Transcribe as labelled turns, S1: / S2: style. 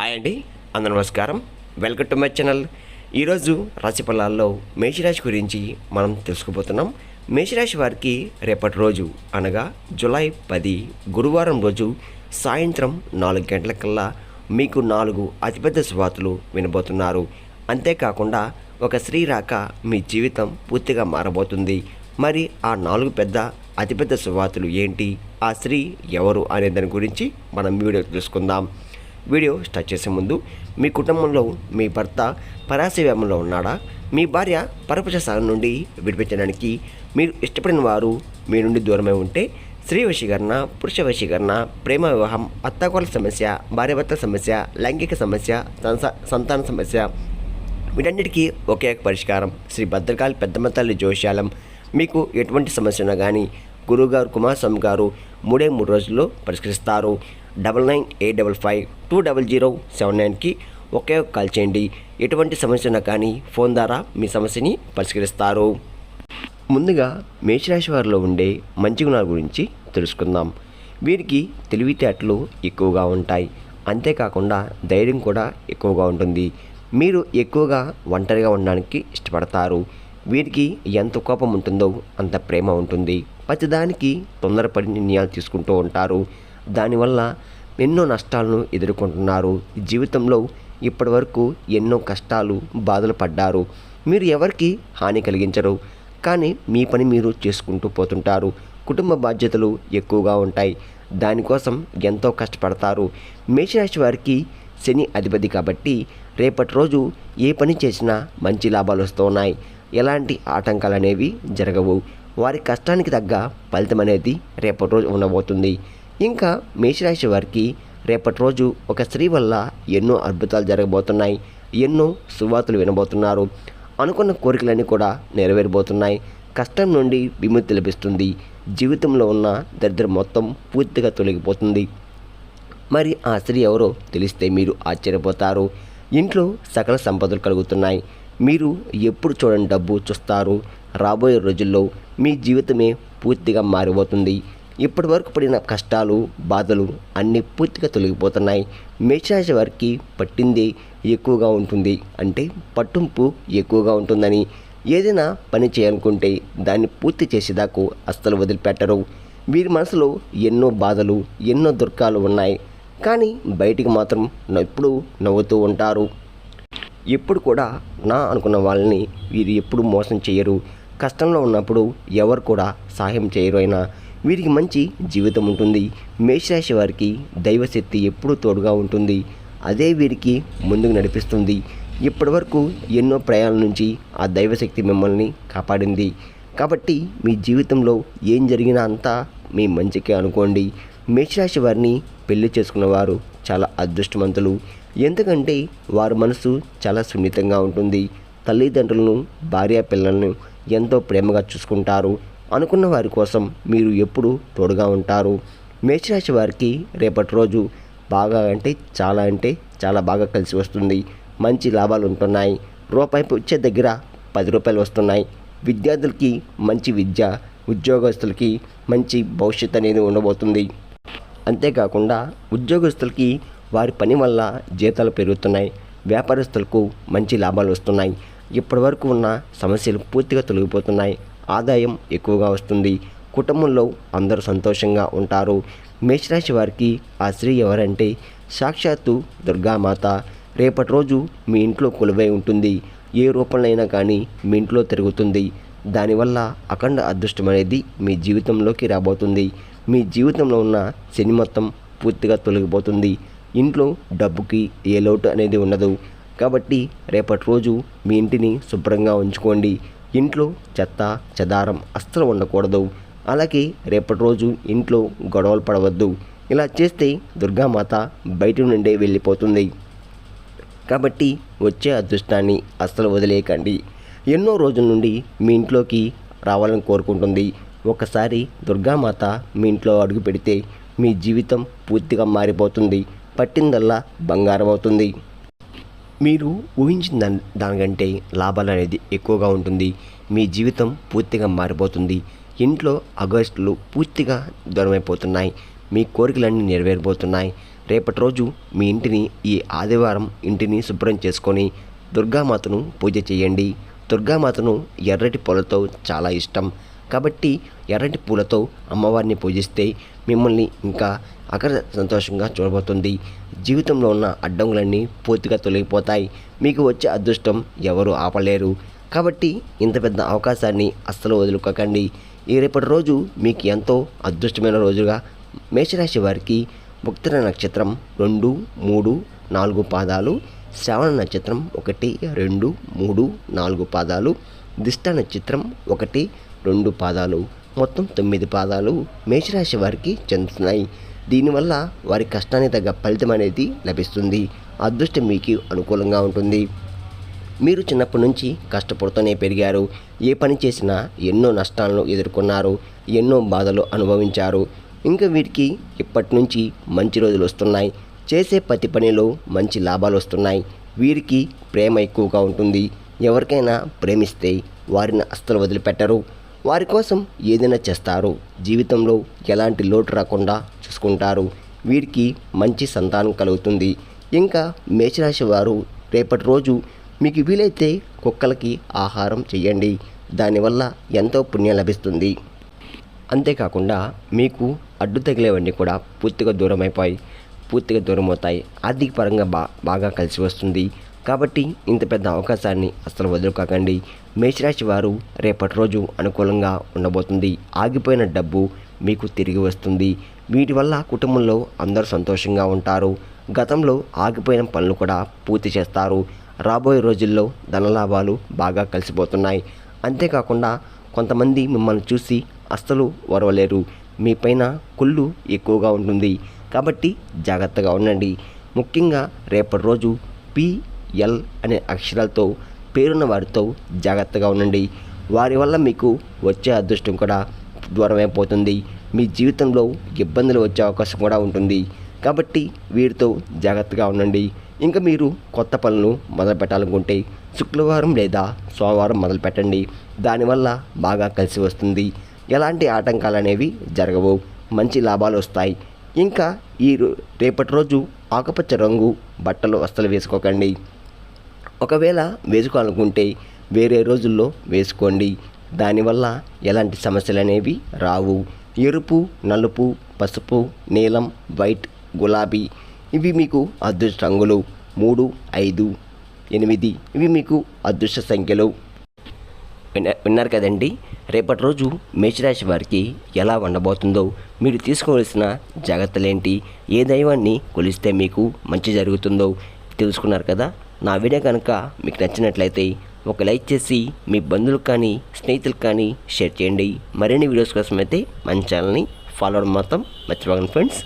S1: Hi అండి అందరూ నమస్కారం. వెల్కమ్ టు మై ఛానల్ ఈరోజు రాశి ఫలాల్లో మేషరాశి గురించి మనం తెలుసుకోబోతున్నాం. మేషరాశి వారికి రేపటి రోజు అనగా జూలై పది గురువారం రోజు సాయంత్రం నాలుగు గంటల కల్లా మీకు నాలుగు అతిపెద్ద శుభార్తలు వినబోతున్నారు. అంతేకాకుండా ఒక స్త్రీ రాక మీ జీవితం పూర్తిగా మారబోతుంది. మరి ఆ నాలుగు పెద్ద అతిపెద్ద శుభార్తలు ఏంటి? ఆ స్త్రీ ఎవరు అనే దాని గురించి మనం వీడియో తెలుసుకుందాం. వీడియో స్టార్ట్ చేసే ముందు మీ కుటుంబంలో మీ భర్త పరాశవ్యామంలో ఉన్నాడా? మీ భార్య పరపచ సాగం నుండి విడిపించడానికి మీరు ఇష్టపడిన వారు మీ నుండి దూరమై ఉంటే స్త్రీ వశీకరణ పురుష వశీకరణ ప్రేమ వివాహం అత్తాకోల సమస్య భార్యాభర్త సమస్య లైంగిక సమస్య సంతాన సమస్య వీటన్నిటికీ ఒకే ఒక పరిష్కారం. శ్రీ భద్రకాళి పెద్దమ్మ తల్లి జోష్యాలం మీకు ఎటువంటి సమస్య ఉన్నా కానీ గురుగారు కుమార్ స్వామి గారు మూడే మూడు రోజుల్లో పరిష్కరిస్తారు. Double nine eight double five two double zero seven నైన్కి ఒకే ఒక కాల్ చేయండి. ఎటువంటి సమస్య ఉన్నా కానీ ఫోన్ ద్వారా మీ సమస్యని పరిష్కరిస్తారు. ముందుగా మేషరాశి వారిలో ఉండే మంచి గుణాల గురించి తెలుసుకుందాం. వీరికి తెలివితేటలు ఎక్కువగా ఉంటాయి. అంతేకాకుండా ధైర్యం కూడా ఎక్కువగా ఉంటుంది. మీరు ఎక్కువగా ఒంటరిగా ఉండడానికి ఇష్టపడతారు. వీరికి ఎంత కోపం ఉంటుందో అంత ప్రేమ ఉంటుంది. ప్రతిదానికి తొందరపడి నిర్ణయాలు తీసుకుంటూ ఉంటారు. దానివల్ల ఎన్నో నష్టాలను ఎదుర్కొంటున్నారు. జీవితంలో ఇప్పటివరకు ఎన్నో కష్టాలు బాధలు పడ్డారు. మీరు ఎవరికి హాని కలిగించరు. కానీ మీ పని మీరు చేసుకుంటూ పోతుంటారు. కుటుంబ బాధ్యతలు ఎక్కువగా ఉంటాయి. దానికోసం ఎంతో కష్టపడతారు. మేషరాశి వారికి శని అధిపతి కాబట్టి రేపటి రోజు ఏ పని చేసినా మంచి లాభాలు వస్తున్నాయి ఎలాంటి ఆటంకాలు అనేవి జరగవు. వారి కష్టానికి తగ్గ ఫలితం అనేది రేపటి రోజు ఉండబోతుంది. ఇంకా మేషరాశి వారికి రేపటి రోజు ఒక స్త్రీ వల్ల ఎన్నో అద్భుతాలు జరగబోతున్నాయి. ఎన్నో సువార్తలు వినబోతున్నారు. అనుకున్న కోరికలన్నీ కూడా నెరవేరబోతున్నాయి. కష్టం నుండి విముక్తి లభిస్తుంది. జీవితంలో ఉన్న దరిద్రం మొత్తం పూర్తిగా తొలగిపోతుంది. మరి ఆ స్త్రీ ఎవరో తెలిస్తే మీరు ఆశ్చర్యపోతారు. ఇంట్లో సకల సంపదలు కలుగుతున్నాయి. మీరు ఎప్పుడు చూడని డబ్బు చూస్తారు? రాబోయే రోజుల్లో మీ జీవితమే పూర్తిగా మారిపోతుంది. ఇప్పటి వరకు పడిన కష్టాలు బాధలు అన్నీ పూర్తిగా తొలగిపోతున్నాయి. మేషరాశి వారికి పట్టింది ఎక్కువగా ఉంటుంది. అంటే పట్టింపు ఎక్కువగా ఉంటుందని. ఏదైనా పని చేయాలనుకుంటే దాన్ని పూర్తి చేసేదాకు అస్సలు వదిలిపెట్టరు. వీరి మనసులో ఎన్నో బాధలు ఎన్నో దుర్గాలు ఉన్నాయి. కానీ బయటికి మాత్రం ఎప్పుడూ నవ్వుతూ ఉంటారు. ఎప్పుడు కూడా నా అనుకున్న వాళ్ళని వీరు ఎప్పుడు మోసం చేయరు. కష్టంలో ఉన్నప్పుడు ఎవరు కూడా సహాయం చేయరు అయినా వీరికి మంచి జీవితం ఉంటుంది. మేషరాశి వారికి దైవశక్తి ఎప్పుడూ తోడుగా ఉంటుంది. అదే వీరికి ముందుకు నడిపిస్తుంది. ఇప్పటివరకు ఎన్నో ప్రయాణాల నుంచి ఆ దైవశక్తి మిమ్మల్ని కాపాడింది. కాబట్టి మీ జీవితంలో ఏం జరిగినా అంతా మీ మంచికే అనుకోండి. మేషరాశి వారిని పెళ్ళి చేసుకున్నవారు చాలా అదృష్టవంతులు. ఎందుకంటే వారి మనసు చాలా సున్నితంగా ఉంటుంది. తల్లిదండ్రులను భార్య పిల్లలను ఎంతో ప్రేమగా చూసుకుంటారు. అనుకున్న వారి కోసం మీరు ఎప్పుడూ తోడుగా ఉంటారు. మేషరాశి వారికి రేపటి రోజు బాగా అంటే చాలా అంటే చాలా బాగా కలిసి వస్తుంది. మంచి లాభాలు ఉంటున్నాయి. రూపాయి వచ్చే దగ్గర పది రూపాయలు వస్తున్నాయి. విద్యార్థులకి మంచి విద్య ఉద్యోగస్తులకి మంచి భవిష్యత్తు అనేది ఉండబోతుంది. అంతేకాకుండా ఉద్యోగస్తులకి వారి పని వల్ల జీతాలు పెరుగుతున్నాయి వ్యాపారస్తులకు మంచి లాభాలు వస్తున్నాయి. ఇప్పటివరకు ఉన్న సమస్యలు పూర్తిగా తొలగిపోతున్నాయి. ఆదాయం ఎక్కువగా వస్తుంది. కుటుంబంలో అందరూ సంతోషంగా ఉంటారు. మేషరాశి వారికి ఆ స్త్రీ ఎవరంటే సాక్షాత్తు దుర్గామాత. రేపటి రోజు మీ ఇంట్లో కొలువై ఉంటుంది. ఏ రూపంలో కానీ మీ ఇంట్లో తిరుగుతుంది. దానివల్ల అఖండ అదృష్టం అనేది మీ జీవితంలోకి రాబోతుంది. మీ జీవితంలో ఉన్న శని మొత్తం పూర్తిగా తొలగిపోతుంది. ఇంట్లో డబ్బుకి ఏ లోటు అనేది ఉండదు. కాబట్టి రేపటి రోజు మీ ఇంటిని శుభ్రంగా ఉంచుకోండి. ఇంట్లో చెత్త చెదారం అస్సలు ఉండకూడదు. అలాగే రేపటి రోజు ఇంట్లో గొడవలు పడవద్దు. ఇలా చేస్తే దుర్గామాత బయట నుండే వెళ్ళిపోతుంది. కాబట్టి వచ్చే అదృష్టాన్ని అస్సలు వదిలేయకండి. ఎన్నో రోజుల నుండి మీ ఇంట్లోకి రావాలని కోరుకుంటుంది. ఒకసారి దుర్గామాత మీ ఇంట్లో అడుగు పెడితే మీ జీవితం పూర్తిగా మారిపోతుంది. పట్టిందల్లా బంగారం అవుతుంది మీరు ఊహించిన దాని దానికంటే లాభాలు అనేది ఎక్కువగా ఉంటుంది. మీ జీవితం పూర్తిగా మారిపోతుంది. ఇంట్లో అగస్టులు పూర్తిగా దూరమైపోతున్నాయి. మీ కోరికలన్నీ నెరవేరబోతున్నాయి. రేపటి రోజు మీ ఇంటిని ఈ ఆదివారం ఇంటిని శుభ్రం చేసుకొని దుర్గామాతను పూజ చేయండి. దుర్గామాతను ఎర్రటి పూలతో చాలా ఇష్టం. కాబట్టి ఎర్రటి పూలతో అమ్మవారిని పూజిస్తే మిమ్మల్ని ఇంకా అక్కడ సంతోషంగా చూడబోతుంది. జీవితంలో ఉన్న అడ్డంకులన్నీ పూర్తిగా తొలగిపోతాయి. మీకు వచ్చే అదృష్టం ఎవరు ఆపలేరు. కాబట్టి ఇంత పెద్ద అవకాశాన్ని అస్సలు వదులుకోకండి. ఈ రేపటి రోజు మీకు ఎంతో అదృష్టమైన రోజుగా మేషరాశి వారికి ముక్తర నక్షత్రం రెండు మూడు నాలుగు పాదాలు శ్రవణ నక్షత్రం ఒకటి రెండు మూడు నాలుగు పాదాలు దిష్ట నక్షత్రం ఒకటి రెండు పాదాలు మొత్తం తొమ్మిది పాదాలు మేషరాశి వారికి చెందుతున్నాయి. దీనివల్ల వారి కష్టానికి తగ్గ ఫలితం అనేది లభిస్తుంది. అదృష్టం మీకు అనుకూలంగా ఉంటుంది. మీరు చిన్నప్పటి నుంచి కష్టపడుతూనే పెరిగారు. ఏ పని చేసినా ఎన్నో నష్టాలను ఎదుర్కొన్నారు. ఎన్నో బాధలు అనుభవించారు. ఇంకా వీరికి ఇప్పటి నుంచి మంచి రోజులు వస్తున్నాయి. చేసే ప్రతి పనిలో మంచి లాభాలు వస్తున్నాయి. వీరికి ప్రేమ ఎక్కువగా ఉంటుంది. ఎవరికైనా ప్రేమిస్తే వారిని అస్సలు వదిలిపెట్టరు. వారి కోసం ఏదైనా చేస్తారు. జీవితంలో ఎలాంటి లోటు రాకుండా చూసుకుంటారు. వీరికి మంచి సంతానం కలుగుతుంది. ఇంకా మేషరాశి వారు రేపటి రోజు మీకు వీలైతే కుక్కలకి ఆహారం చేయండి దానివల్ల ఎంతో పుణ్యం లభిస్తుంది. అంతేకాకుండా మీకు అడ్డు తగిలేవన్నీ కూడా పూర్తిగా దూరం అయిపోయి పూర్తిగా దూరం అవుతాయి. ఆర్థిక పరంగా బా బాగా కలిసి వస్తుంది. కాబట్టి ఇంత పెద్ద అవకాశాన్ని అస్సలు వదులుకోకండి. మేషరాశి వారు రేపటి రోజు అనుకూలంగా ఉండబోతుంది. ఆగిపోయిన డబ్బు మీకు తిరిగి వస్తుంది. వీటి వల్ల కుటుంబంలో అందరూ సంతోషంగా ఉంటారు. గతంలో ఆగిపోయిన పనులు కూడా పూర్తి చేస్తారు. రాబోయే రోజుల్లో ధనలాభాలు బాగా కలిసిపోతున్నాయి. అంతేకాకుండా కొంతమంది మిమ్మల్ని చూసి అస్సలు ఒరవలేరు మీ పైన కుళ్ళు ఎక్కువగా ఉంటుంది. కాబట్టి జాగ్రత్తగా ఉండండి. ముఖ్యంగా రేపటి రోజు పిఎల్ అనే అక్షరాలతో పేరున్న వారితో జాగ్రత్తగా ఉండండి. వారి వల్ల మీకు వచ్చే అదృష్టం కూడా దూరమైపోతుంది. మీ జీవితంలో ఇబ్బందులు వచ్చే అవకాశం కూడా ఉంటుంది. కాబట్టి వీరితో జాగ్రత్తగా ఉండండి. ఇంకా మీరు కొత్త పనులు మొదలు పెట్టాలనుకుంటే శుక్రవారం లేదా సోమవారం మొదలు పెట్టండి దానివల్ల బాగా కలిసి వస్తుంది. ఎలాంటి ఆటంకాలు అనేవి జరగవు. మంచి లాభాలు వస్తాయి. ఇంకా ఈ రేపటి రోజు ఆకుపచ్చ రంగు బట్టలు వస్త్రాలు వేసుకోకండి. ఒకవేళ వేసుకోవాలనుకుంటే వేరే రోజుల్లో వేసుకోండి. దానివల్ల ఎలాంటి సమస్యలు అనేవి రావు. ఎరుపు నలుపు పసుపు నీలం వైట్ గులాబీ ఇవి మీకు అదృష్ట రంగులు మూడు ఐదు ఎనిమిది ఇవి మీకు అదృష్ట సంఖ్యలు. విన్న విన్నారు కదండి? రేపటి రోజు మేషరాశి వారికి ఎలా ఉండబోతుందో మీరు తీసుకోవాల్సిన జాగ్రత్తలేంటి? ఏ దైవాన్ని కొలిస్తే మీకు మంచి జరుగుతుందో తెలుసుకున్నారు కదా? నా వీడియో కనుక మీకు నచ్చినట్లయితే ఒక లైక్ చేసి మీ బంధువులకు కానీ స్నేహితులకు కానీ షేర్ చేయండి. మరిన్ని వీడియోస్ కోసం అయితే మన ఛానల్ని ఫాలో అవడం మాత్రం మర్చిపోకండి ఫ్రెండ్స్